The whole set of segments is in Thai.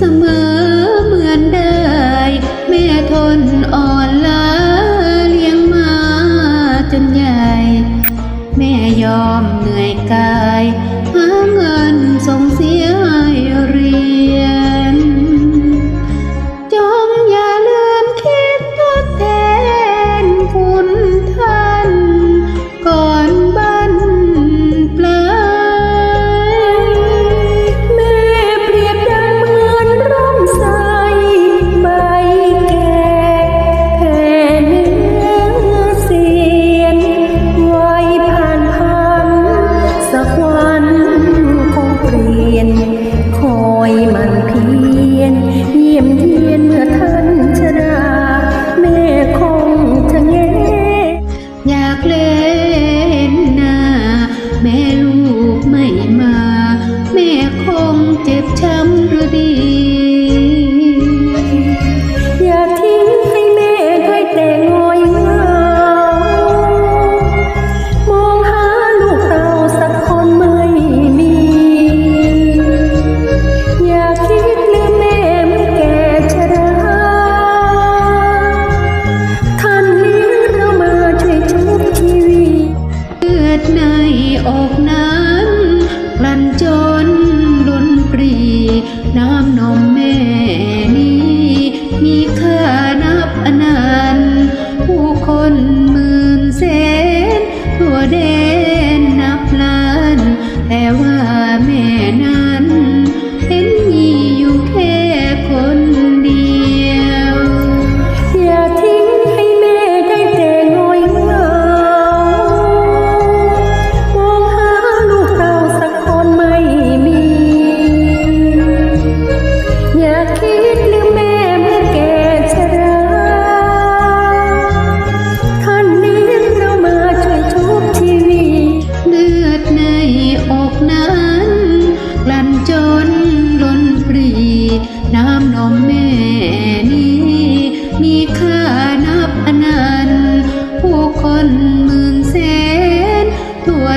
เสมอเหมือนได้แม่ทนอ่อนล้าเลี้ยงมาจนใหญ่ แม่ยอม อกน้ำกลันจนล้นปรี น้ำนมแม่นี้ มีค่านับอนันผู้คนหมื่นแสนทั่วแดนนับล้าน แต่ว่าแม่นั้น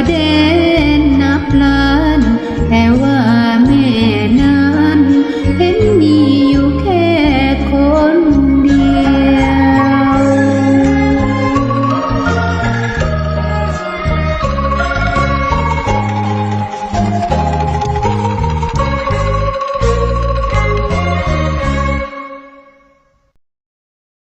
day.